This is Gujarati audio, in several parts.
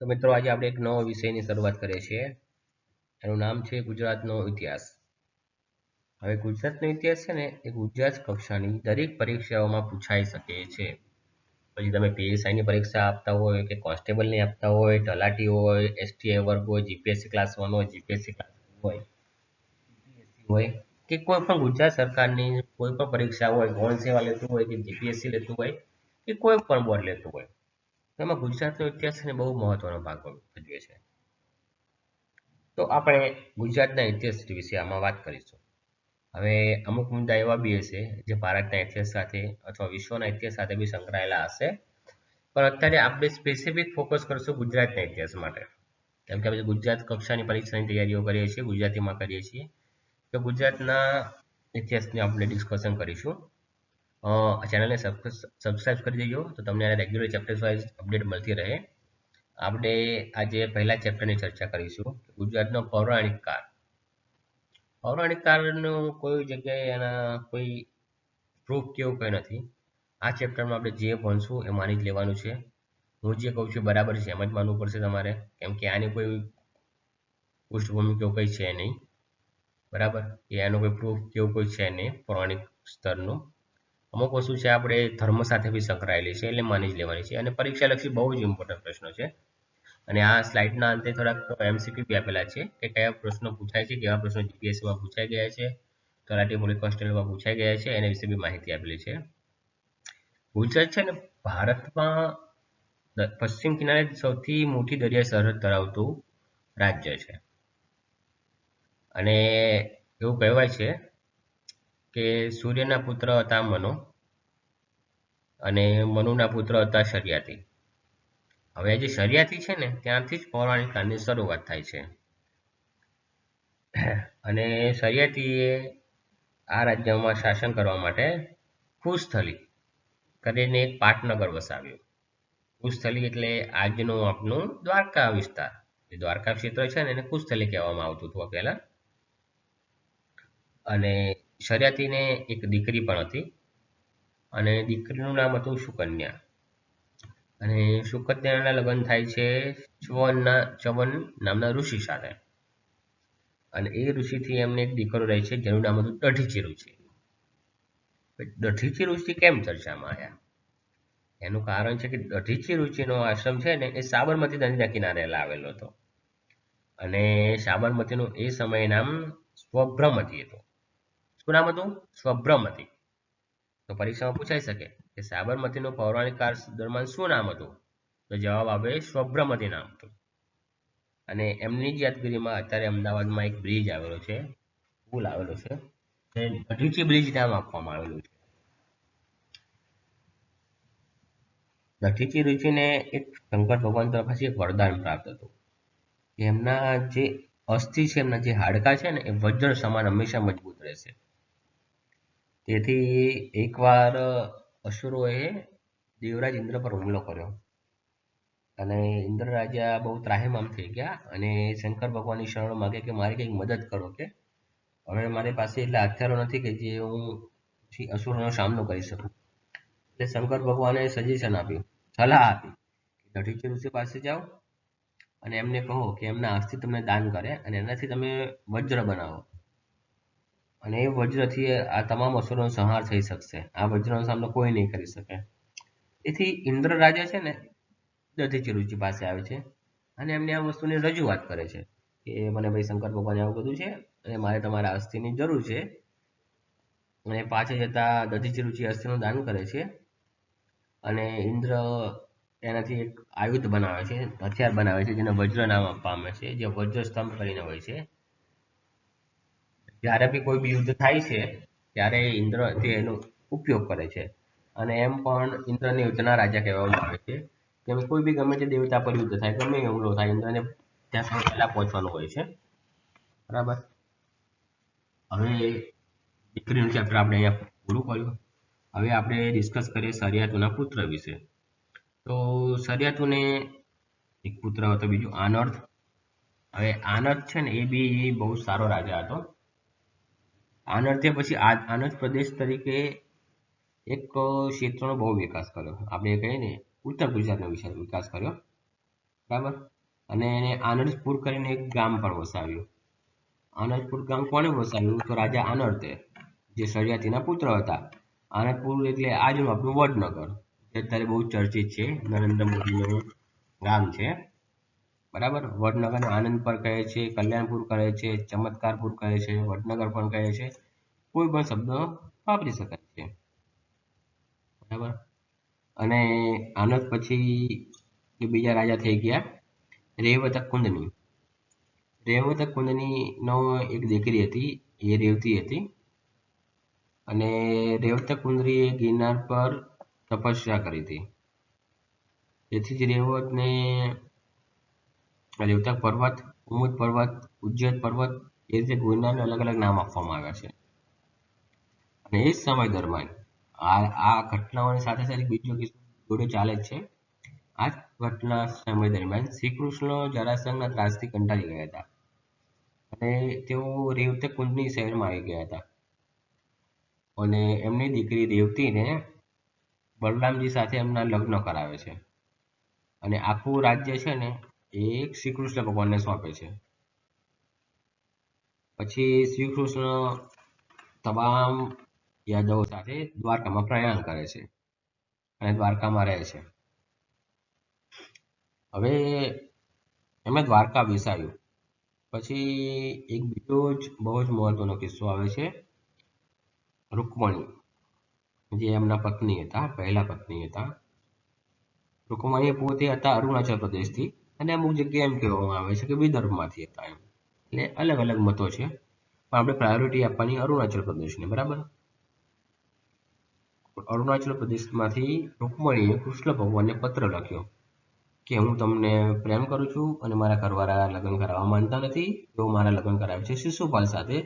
તો મિત્રો, આજે આપણે એક નવો વિષયની શરૂઆત કરીએ છીએ. એનું નામ છે ગુજરાતનો ઇતિહાસ. હવે ગુજરાતનો ઇતિહાસ છે ને, એ ગુજરાત કક્ષાની દરેક પરીક્ષાઓમાં પૂછાઈ શકે છે. પછી તમે પીએસઆઈની પરીક્ષા આપતા હોય કે કોન્સ્ટેબલની આપતા હોય, તલાટી હોય એસટીઆઈ વર્ગ હોય, જીપીએસસી ક્લાસ વન હોય, જીપીએસસી ક્લાસ હોય હોય કે કોઈ પણ ગુજરાત સરકારની કોઈ પણ પરીક્ષા હોય, ગૌણ સેવા લેતું હોય કે જીપીએસસી લેતું હોય કે કોઈ પણ બોર્ડ લેતું હોય. એમાં ગુજરાતનો ઇતિહાસ અને બહુ મહત્વનો ભાગ ભજવે છે. તો આપણે ગુજરાતના ઇતિહાસ વિશે આમાં વાત કરીશું. હવે અમુક મુદ્દા એવા બી હશે જે ભારતના ઇતિહાસ સાથે અથવા વિશ્વના ઇતિહાસ સાથે બી સંકળાયેલા હશે. પણ અત્યારે આપણે સ્પેસિફિક ફોકસ કરશું ગુજરાતના ઇતિહાસ માટે. કેમ કે આપણે ગુજરાત કક્ષાની પરીક્ષાની તૈયારીઓ કરીએ છીએ, ગુજરાતીમાં કરીએ છીએ. તો ગુજરાતના ઇતિહાસની આપણે ડિસ્કશન કરીશું. ચેનલને સબસ્ક્રાઇબ કરી દેજો, તો તમને રેગ્યુલર ચેપ્ટર્સ વાઇઝ અપડેટ મળતી રહે. આપણે આજે પહેલા ચેપ્ટરની ચર્ચા કરીશું, ગુજરાતનો પૌરાણિક કાળ. પૌરાણિક કાળનો કોઈ જગ્યાએ એના કોઈ પ્રૂફ કેવું કંઈ નથી, આ ચેપ્ટરમાં આપણે જે ભણશું એ માની જ લેવાનું છે. હું જે કહું છું બરાબર છે, એમ જ માનવું પડશે તમારે, કેમ કે આની કોઈ પૃષ્ઠભૂમિ કેવું કંઈ છે નહીં. બરાબર? એ એનો કોઈ પ્રૂફ કેવું કોઈ છે નહીં, પૌરાણિક સ્તરનું. અમુક વસ્તુ છે આપણે ધર્મ સાથે બી સંકળાયેલી છે એટલે માની જ લેવાની છે. અને પરીક્ષાલક્ષી બહુ જ ઇમ્પોર્ટન્ટ પ્રશ્નો છે. અને આ સ્લાઇડના અંતે થોડાક એમસીક્યુ બી આપેલા છે કે કયા પ્રશ્નો પૂછાય છે, કેવા પ્રશ્નો જીપીએસસીમાં પૂછાઈ ગયા છે, તલાટી પોલીસ કોન્સ્ટેબલમાં પૂછાઈ ગયા છે, એના વિશે બી માહિતી આપેલી છે. ગુજરાત છે ને ભારતમાં પશ્ચિમ કિનારે સૌથી મોટી દરિયા સરહદ ધરાવતું રાજ્ય છે. અને એવું કહેવાય છે કે સૂર્યના પુત્ર હતા મનો અને મનુના પુત્ર હતા શરિયાતી હવે જે શરિયાતી છે ને, ત્યાંથી જ પૌરાણિક કાળની શરૂઆત થાય છે. અને શરિયાતીએ આ રાજ્યમાં શાસન કરવા માટે કુસ્થલી કરીને એક પાટનગર વસાવ્યું. કુસ્થલી એટલે આજનું આપણું દ્વારકા વિસ્તાર. જે દ્વારકા ક્ષેત્ર છે ને, એને કુસ્થલી કહેવામાં આવતું હતું પહેલા. અને શરિયાતીને એક દીકરી પણ હતી અને દીકરીનું નામ હતું સુકન્યા. અને સુકન્યાના લગ્ન થાય છે ચવનના, ચવન નામના ઋષિ સાથે. અને એ ઋષિથી એમને એક દીકરો રહે છે જેનું નામ હતું દઢીચી ઋષિ દઢીચી ઋષિ કેમ ચર્ચામાં આવ્યા? એનું કારણ છે કે દઢીચી ઋષિનો આશ્રમ છે ને એ સાબરમતી નદીના કિનારે આવેલો હતો. અને સાબરમતીનું એ સમયે નામ સ્વભ્રમતી હતું. શું નામ હતું? સ્વભ્રમતી તો પરીક્ષામાં પૂછાઈ શકે કે સાબરમતીનું પૌરાણિક કાળ દરમિયાન શું નામ હતું? તો જવાબ આવે સ્વભ્રમતી નામ હતું. અને એમની જ યાદગીરીમાં અત્યારે અમદાવાદમાં એક બ્રિજ આવેલો છે. પુલ આવેલો છે. અઢીચી બ્રિજ નામ આપવામાં આવેલું છે. દઠીચી ઋષિને એક શંકર ભગવાન તરફથી એક વરદાન પ્રાપ્ત હતું. એમના જે અસ્થિ છે, એમના જે હાડકા છે ને, એ વજ્ર સમાન હંમેશા મજબૂત રહેશે. તેથી એકવાર અસુરોએ દેવરાજ ઇન્દ્ર પર હુમલો કર્યો. અને ઇન્દ્ર રાજા બહુ ત્રાહિમામ થઈ ગયા અને શંકર ભગવાનની શરણ માગે કે મારી કંઈક મદદ કરો કે હવે મારી પાસે એટલા હથિયારો નથી કે જે હું અસુરોનો સામનો કરી શકું. એટલે શંકર ભગવાને સજેશન આપ્યું, સલાહ આપી કે ઋષિ પાસે જાઓ અને એમને કહો કે એમના અસ્થિ તમને દાન કરે અને એનાથી તમે વજ્ર બનાવો. અને એ વજ્રથી આ તમામ અસુરોનો સંહાર થઈ શકશે. આ વજ્રનો સામનો કોઈ નહીં કરી શકે. એથી ઇન્દ્ર રાજા છે ને દધીચી રુચિ પાસે આવે છે અને એમને આ વસ્તુની રજૂઆત કરે છે કે મને ભાઈ શંકર ભગવાન આવું બધું છે અને મારે તમારા અસ્થિની જરૂર છે. અને પાછળ જતા દધીચી રુચિ અસ્થિનું દાન કરે છે અને ઇન્દ્ર એનાથી એક આયુધ બનાવે છે, હથિયાર બનાવે છે, જેને વજ્ર નામ આપવામાં છે, જે વજ્ર સ્તંભ કરીને હોય છે. જ્યારે બી કોઈ બી યુદ્ધ થાય છે, ત્યારે ઇન્દ્ર તે એનો ઉપયોગ કરે છે. અને એમ પણ ઇન્દ્રને યુદ્ધના રાજા કહેવામાં આવે છે કેમ કોઈ બી ગમે તે દેવતા પર યુદ્ધ થાય, ગમે હુમલો થાય, ઇન્દ્રને ત્યાં સૌ પહેલા પહોંચવાનું હોય છે. બરાબર? હવે દીકરીનું ચેપ્ટર આપણે અહીંયા પૂરું કર્યું. હવે આપણે ડિસ્કસ કરીએ સરિયાતુના પુત્ર વિશે. તો સરિયાતુને એક પુત્ર હતો, બીજું આનર્થ હવે આનર્થ છે ને, એ બી બહુ સારો રાજા હતો. આનર્થે પછી આનંદ પ્રદેશ તરીકે એક ક્ષેત્રનો બહુ વિકાસ કર્યો. આપણે કહીએ ને, ઉત્તર ગુજરાતનો વિકાસ કર્યો. બરાબર? અને એને આનંદપુર કરીને એક ગામ પણ વસાવ્યું. આનંદપુર ગામ કોણે વસાવ્યું? તો રાજા આનર્તે જે સળિયાતીના પુત્ર હતા. આનંદપુર એટલે આજનું આપણું વડનગર. અત્યારે બહુ ચર્ચિત છે. નરેન્દ્ર મોદીનું ગામ છે. બરાબર? વડનગરને આનંદ પર કહે છે, કલ્યાણપુર કહે છે, ચમત્કારપુર કહે છે, વડનગર પણ કહે છે. કોઈ પણ શબ્દ વાપરી શકાય છે. બરાબર? અને આનંદ પછી જે બીજા રાજા થઈ ગયા, રેવતક કુંદની રેવતક કુંદની નો એક દીકરી હતી, એ રેવતી હતી. અને રેવતક કુંદરીએ ગિરનાર પર તપસ્યા કરી હતી. તેથી જ રેવતને રેવતક પર્વત ઉમુદ પર્વત, ઉજ્જૈન પર્વત એ રીતે ગિરનારને અલગ અલગ નામ આપવામાં આવ્યા છે. અને એ જ સમય દરમિયાન આ આ ઘટનાઓની સાથે સાથે બીજો કિસ્સો ચાલે છે. આ જ ઘટના સમય દરમિયાન શ્રી કૃષ્ણ જરાસંઘના ત્રાસથી કંટાળી ગયા હતા. અને તેઓ રેવતે કુંજની શહેરમાં આવી ગયા હતા. અને એમની દીકરી રેવતીને બલરામજી સાથે એમના લગ્ન કરાવે છે. અને આખું રાજ્ય છે ને એ શ્રી કૃષ્ણ ભગવાનને સોંપે છે. પછી શ્રી કૃષ્ણ તમામ યાદવો સાથે દ્વારકામાં પ્રયાણ કરે છે અને દ્વારકામાં રહે છે. હવે એમણે દ્વારકા વિસાવ્યું પછી એક બીજો જ બહુ જ મહત્વનો કિસ્સો આવે છે રૂકમણી, જે એમના પત્ની હતા, પહેલા પત્ની હતા. રૂકમણી પોતે હતા અરુણાચલ પ્રદેશથી. અને અમુક જગ્યાએ એમ કહેવામાં આવે છે કે વિદર્ભમાંથી હતા એમ. એટલે અલગ અલગ મતો છે. પણ આપણે પ્રાયોરિટી આપવાની અરુણાચલ પ્રદેશને, બરાબર? અરુણાચલ પ્રદેશમાંથી રૂકમણીએ કૃષ્ણ ભગવાનને પત્ર લખ્યો કે હું તમને પ્રેમ કરું છું અને મારા ઘરવાળા લગ્ન કરાવવા માનતા નથી. તેઓ મારા લગ્ન કરાવે છે શિશુપાલ સાથે,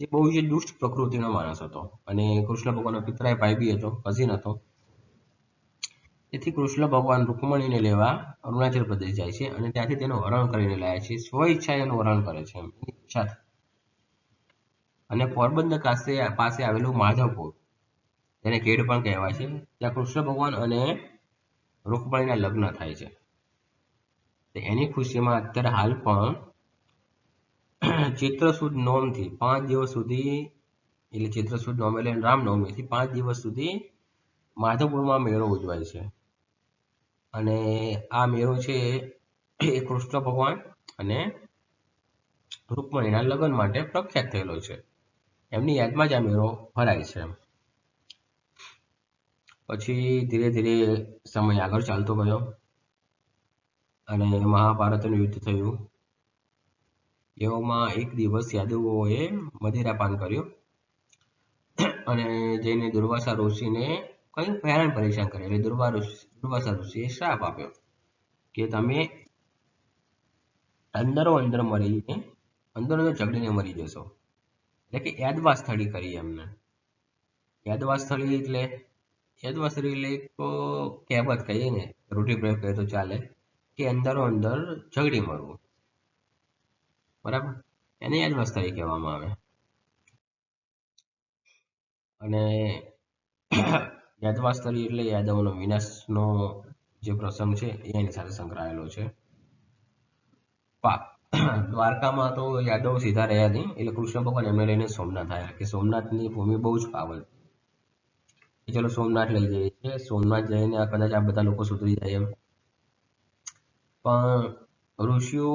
જે બહુ જ દુષ્ટ પ્રકૃતિનો માણસ હતો. અને કૃષ્ણ ભગવાનનો પિતરાય ભાઈ બી હતો કઝિન હતો. તેથી કૃષ્ણ ભગવાન રૂકમણીને લેવા અરુણાચલ પ્રદેશ જાય છે અને ત્યાંથી તેનું હરણ કરીને લાવે છે. સ્વ ઈચ્છાએ એનું હરણ કરે છે. અને પોરબંદર પાસે પાસે આવેલું માધવપુર, તેને કેડ પણ કહેવાય છે. ત્યાં કૃષ્ણ ભગવાન અને રૂકમણીના લગ્ન થાય છે. એની ખુશીમાં અત્યારે હાલ પણ ચૈત્ર સુદ નોમથી પાંચ દિવસ સુધી, એટલે ચૈત્ર સુદ નોમ એટલે રામનવમીથી પાંચ દિવસ સુધી માધવપુરમાં મેળો ઉજવાય છે. અને આ મેળો છે એ કૃષ્ણ ભગવાન અને રૂકમણીના લગ્ન માટે પ્રખ્યાત થયેલો છે. એમની યાદમાં જ આ મેળો ભરાય છે પછી ધીરે ધીરે સમય આગળ ચાલતો ગયો અને મહાભારતનું યુદ્ધ થયું. એવામાં એક દિવસ યાદવોએ મદિરાપાન કર્યું અને જઈને દુર્વાસા ઋષિને કંઈક હેરાન પરેશાન કરે એટલે દુર્વા દુર્વાસા ઋષિએ શ્રાપ આપ્યો કે તમે અંદરો અંદર મરીને, અંદર અંદર ઝઘડીને મરી જશો. એટલે કે યાદવા સ્થળી કરી એમને. યાદવા સ્થળી એટલે યાદવા સ્થળી એટલે કહેવત કહીએ ને રૂઢિપ્રયોગ કહીએ તો ચાલે, કે અંદરો અંદર ઝઘડી મરવું. બરાબર? એને યાદવા સ્થળી કહેવામાં આવે. અને યાદવા સ્થળી એટલે યાદવનો વિનાશનો જે પ્રસંગ છે, એ એની સાથે સંકળાયેલો છે. દ્વારકામાં તો યાદવ સીધા રહ્યા નહીં, એટલે કૃષ્ણ ભગવાન એમને લઈને સોમનાથ આવ્યા કે સોમનાથની ભૂમિ બહુ જ પાવન. ચલો સોમનાથ લઈ જઈએ છીએ, સોમનાથ જઈને કદાચ આ બધા લોકો સુધરી જાય એમ. પણ ઋષિઓ,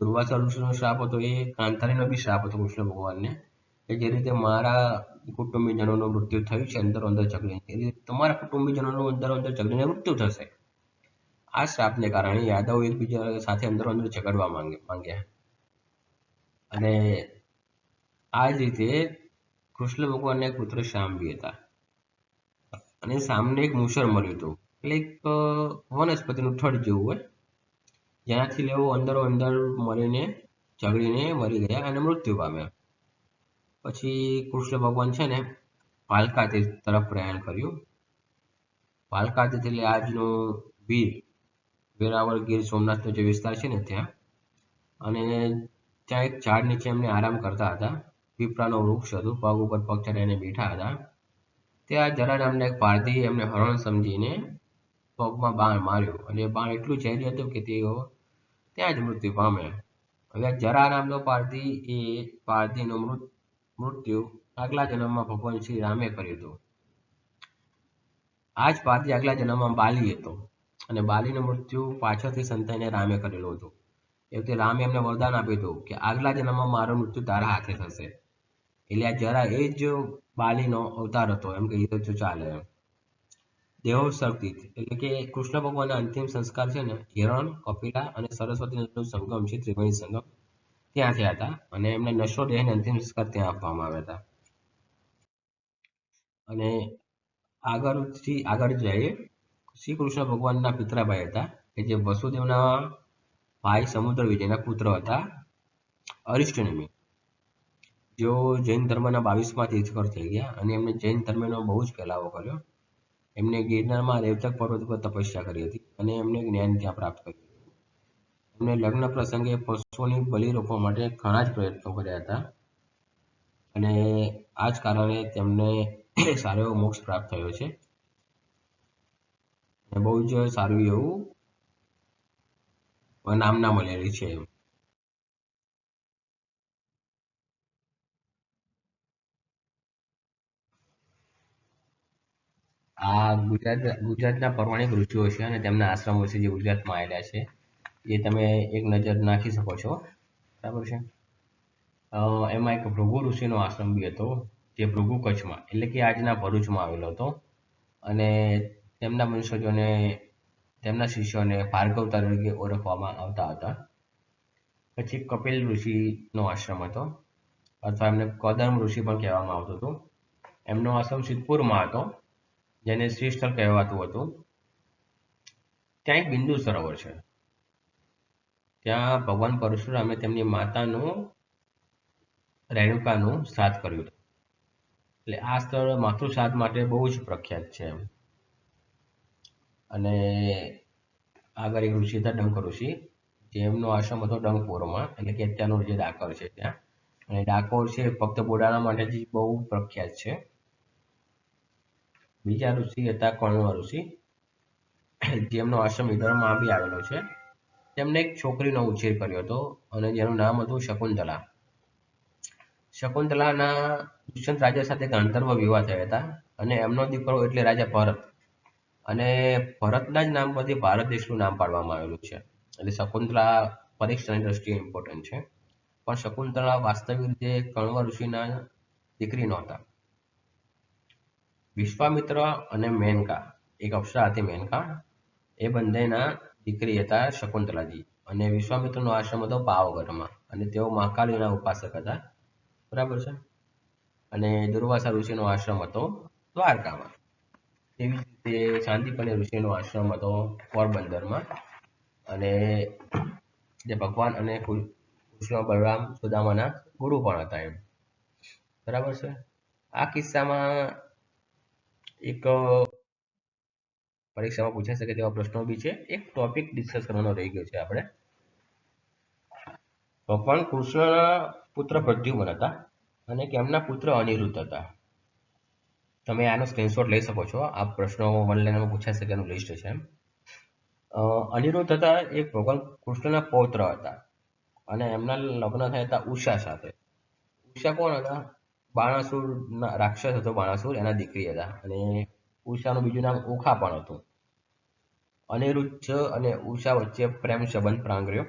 દુર્વાસા ઋષિનો શ્રાપ હતો, એ કાંતારીનો બી શ્રાપ હતો કૃષ્ણ ભગવાનને, કે જે રીતે મારા કુટુંબીજનોનું મૃત્યુ થયું છે, અંદર અંદર ઝઘડીને એટલે તમારા કુટુંબીજનોનું અંદર અંદર ઝઘડીને મૃત્યુ થશે. આ શ્રાપને કારણે યાદવ એકબીજા સાથે અંદર અંદર ઝઘડવા માંગે, માંગ્યા. અને આ જ રીતે કૃષ્ણ ભગવાનના એક પુત્ર શ્યામ બી હતા. અને સામને એક મુસર મળ્યું હતું. એટલે એક વનસ્પતિનું થડ જેવું હોય. જેનાથી લેવો અંદરો અંદર મરીને ઝઘડીને મરી ગયા અને મૃત્યુ પામ્યા. પછી કૃષ્ણ ભગવાન છે ને પાલકાતીર્થ તરફ પ્રયાણ કર્યું. પાલકાતીર્થ એટલે આજનો વીર, વેરાવળ ગીર સોમનાથનો જે વિસ્તાર છે ને ત્યાં. અને ત્યાં એક ઝાડ નીચે એમને આરામ કરતા હતા. પીપળાનો વૃક્ષ હતું, પગ ઉપર પગ ચડાવીને બેઠા હતા. ત્યાં જરા નામના એક પારધી એમને હરણ સમજીને પગમાં બાણ માર્યું. અને બાણ એટલું ઝેરી હતું કે તેઓ ત્યાં જ મૃત્યુ પામે હવે જરા નામનો પારધી એ પારધીનું મૃત મૃત્યુ આગલા જન્મમાં ભગવાન શ્રી રામે કર્યું હતું. આ જ પાથી આગલા જન્મમાં બાલી હતો અને બાલીનું મૃત્યુ પાછળથી સંતાઈને રામે કરેલું હતું. એ રામે એમને વરદાન આપ્યું હતું કે આગલા જન્મમાં મારું મૃત્યુ તારા હાથે થશે. એટલે આ જરા એ જ બાલીનો અવતાર હતો. એમ કહીએ તો ચાલે એમ. દેહોત્સર્ગથી એટલે કે કૃષ્ણ ભગવાનના અંતિમ સંસ્કાર છે ને, હિરણ, કપિલા અને સરસ્વતી નદીનો સંગમ છે, ત્રિવેણી સંગમ. ત્યાં થયા હતા અને એમને નશો દેહને અંતિમ સંસ્કાર ત્યાં આપવામાં આવ્યા હતા. અને આગળથી, આગળ જઈએ શ્રી કૃષ્ણ ભગવાનના પિતરાભાઈ હતા, કે જે વસુદેવના ભાઈ સમુદ્ર વિજયના પુત્ર હતા, અરિષ્ટનેમી. જેઓ જૈન ધર્મના બાવીસમાં તીર્થકર થઈ ગયા અને એમને જૈન ધર્મનો બહુ જ ફેલાવો કર્યો. એમને ગિરનારમાં રેવતક પર્વત પર તપસ્યા કરી હતી અને એમને જ્ઞાન ત્યાં પ્રાપ્ત કર્યું. એમને લગ્ન પ્રસંગે પશુઓની બલિ રોપવા માટે ઘણા જ પ્રયત્નો કર્યા હતા. અને આ જ કારણે તેમને સારો એવો મોક્ષ પ્રાપ્ત થયો છે. બહુ જ સારું એવું નામના મળેલી છે એમ. આ ગુજરાત, ગુજરાતના પૌરાણિક ઋષિઓ છે અને તેમના આશ્રમો છે જે ગુજરાતમાં આવેલા છે. એ તમે એક નજર નાખી શકો છો. બરાબર છે? એમાં એક ભૃગુ ઋષિનો આશ્રમ બી હતો, જે ભૃગુ કચ્છમાં, એટલે કે આજના ભરૂચમાં આવેલો હતો. અને તેમના વંશજોને તેમના શિષ્યોને ભાર્ગવ તરીકે ઓળખવામાં આવતા હતા. પછી કપિલ ઋષિનો આશ્રમ હતો, અથવા એમને કદમ ઋષિ પણ કહેવામાં આવતું હતું. એમનો આશ્રમ સિદ્ધપુરમાં હતો, જેને શ્રીસ્થળ કહેવાતું હતું. ત્યાં એક બિંદુ સરોવર છે. ત્યાં ભગવાન પરશુરામે તેમની માતાનું, રેણુકાનું શ્રાદ્ધ કર્યું એટલે આ સ્થળ માતૃ શ્રાદ્ધ માટે બહુ જ પ્રખ્યાત છે અને આગળ એક ઋષિ હતા ડંક ઋષિ, જેમનો આશ્રમ હતો ડંકપુરમાં, એટલે કે અત્યારનું જે ડાકોર છે ત્યાં. અને ડાકોર છે ફક્ત બોડાણા માટે જ બહુ પ્રખ્યાત છે. બીજા ઋષિ હતા કણવા ઋષિ, જેમનો આશ્રમ ઈડરમાં બી આવેલો છે. તેમને એક છોકરીનો ઉછેર કર્યો હતો અને જેનું નામ હતું શકુંતલા. શકુંતલાના દુષ્યંત રાજા સાથે ગાંધર્વ વિવાહ થયા હતા અને એમનો દીકરો એટલે રાજા ભરત. અને ભરતના જ નામ પરથી ભારત દેશનું નામ પાડવામાં આવેલું છે. એટલે શકુંતલા પરીક્ષાની દ્રષ્ટિએ ઇમ્પોર્ટન્ટ છે. પણ શકુંતલા વાસ્તવિક રીતે કણવ ઋષિના દીકરી નહોતા. વિશ્વામિત્ર અને મેનકા, એક અપ્સરા હતી મેનકા, એ બંનેના દીકરી હતા શકુંતલાજી. અને વિશ્વામિત્રનો આશ્રમ હતો પાવગઢમાં. અને તેઓ મહાકાળીના ઉપાસક હતા. બરાબર છે? અને દુર્વાસા ઋષિનો આશ્રમ હતો દ્વારકામાં. તેવી જ રીતે શાંતિપની ઋષિનો આશ્રમ હતો પોરબંદરમાં. અને જે ભગવાન અને કૃષ્ણ બલરામ સુદામાના ગુરુ પણ હતા એમ. બરાબર છે? આ કિસ્સામાં એક પરીક્ષામાં પૂછાઈ શકે તેવા પ્રશ્નો બી છે. એક ટોપિક ડિસ્કસ કરવાનો રહી ગયો છે આપણે. ભગવાન કૃષ્ણના પુત્ર પ્રદ્યુમન હતા અને કેમના પુત્ર અનિરુદ્ધ હતા. તમે આનો સ્ક્રીનશોટ લઈ શકો છો. આ પ્રશ્નો ઓનલાઈનમાં પૂછાઈ શકે એનું લિસ્ટ છે અનિરુદ્ધ હતા, એક ભગવાન કૃષ્ણના પૌત્ર હતા અને એમના લગ્ન થયા હતા ઉષા સાથે. ઉષા કોણ હતા? બાણાસુર રાક્ષસ હતો, બાણાસુર, એના દીકરી હતા અને ઉષાનું બીજું નામ ઓખા પણ હતું. અનિરુદ્ધ અને ઉષા વચ્ચે પ્રેમ સંબંધ પ્રાંગર્યો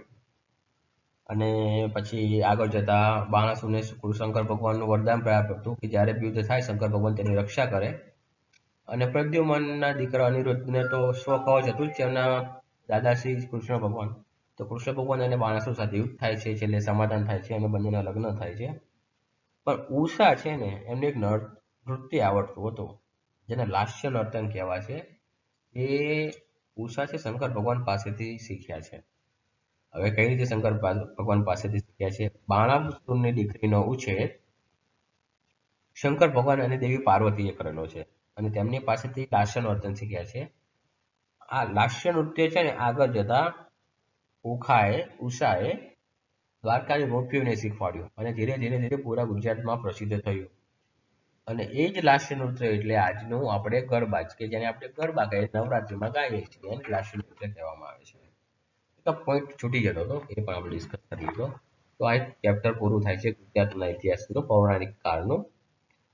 અને પછી આગળ જતા બાણાસુરને શંકર ભગવાનનું વરદાન પ્રાપ્ત હતું કે જ્યારે યુદ્ધ થાય શંકર ભગવાન તેની રક્ષા કરે. અને પ્રદ્યુમનના દીકરા અનિરુદ્ધને તો સ્વ કવચ હતું જ એમના દાદા શ્રી કૃષ્ણ ભગવાન. તો કૃષ્ણ ભગવાન અને બાણાસુર સાથે યુદ્ધ થાય છે, છેલ્લે સમાધાન થાય છે અને બંનેના લગ્ન થાય છે. પણ ઉષા છે ને એમને એક નૃત્ય આવડતું હતું. જેને લાસ્ય નર્તન કહેવાય છે, એ ઉષા છે શંકર ભગવાન પાસેથી શીખ્યા છે. હવે કઈ રીતે શંકર ભગવાન પાસેથી શીખ્યા છે? બાણાસુરની દીકરીનો ઉછેર શંકર ભગવાન અને દેવી પાર્વતીએ કરેલો છે અને તેમની પાસેથી લાસ્ય નર્તન શીખ્યા છે. આ લાસ્ય નૃત્ય છે ને, આગળ જતા ઉખાએ ઉષાએ દ્વારકાની ગોપીઓને શીખવાડ્યું અને ધીરે ધીરે ધીરે પૂરા ગુજરાતમાં પ્રસિદ્ધ થયું. અને એ જ લાસ્ય નૃત્ય એટલે આજનું આપણે ગરબા કે જેને આપણે ગરબા કહીએ, નવરાત્રિમાં ગાઈએ છીએ એને લાસ્ય નૃત્ય કહેવામાં આવે છે. પોઈન્ટ છૂટી જતો હતો, એ પણ આપણે ડિસ્કસ કરી લીધો. તો આ ચેપ્ટર પૂરું થાય છે ગુજરાતના ઇતિહાસનું, પૌરાણિક કાળનું.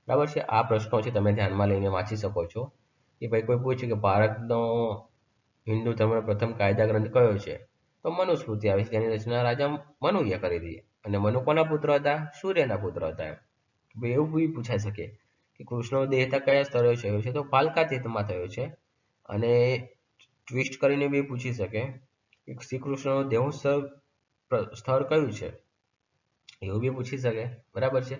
બરાબર છે? આ પ્રશ્નો છે તમે ધ્યાનમાં લઈને વાંચી શકો છો. કે ભાઈ કોઈ પૂછે કે ભારતનો હિન્દુ ધર્મનો પ્રથમ કાયદા ગ્રંથ કયો છે? તો મનુસ્મૃતિ આવે છે. જેની રચના રાજા મનુએ કરી હતી. અને મનુ કોના પુત્ર હતા? સૂર્યના પુત્ર હતા એવું બી પૂછાઈ શકે. કે દેહતા કયા સ્તરે થયો છે? તો પાલકાતીતમાં થયો છે. અને ટ્વિસ્ટ કરીને બી પૂછી શકે કે શ્રી કૃષ્ણનો દેહોત્સવ સ્થળ કયું છે? એવું બી પૂછી શકે. બરાબર છે?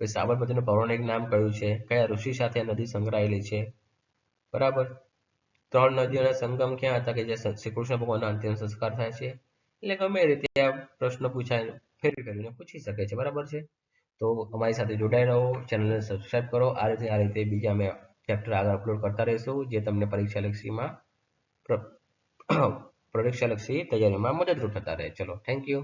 પછી સાબરમતીનું પૌરાણિક નામ કયું છે? કયા ઋષિ સાથે નદી સંકળાયેલી છે? બરાબર. ત્રણ નદીઓના સંગમ ક્યાં હતા કે જે શ્રી કૃષ્ણ ભગવાનના અંતિમ સંસ્કાર થાય છે? એટલે ગમે રીતે આ પ્રશ્ન પૂછાય ફેરવી કરીને પૂછી શકે છે. બરાબર છે? તો અમારી સાથે જોડાઈ રહો ચેનલને સબસ્ક્રાઈબ કરો આ રીતે આ રીતે બીજા અમે ચેપ્ટર આગળ અપલોડ કરતા રહીશું જે તમને પરીક્ષાલક્ષીમાં પરીક્ષાલક્ષી તૈયારીમાં મદદરૂપ થતા રહે ચલો થેન્ક યુ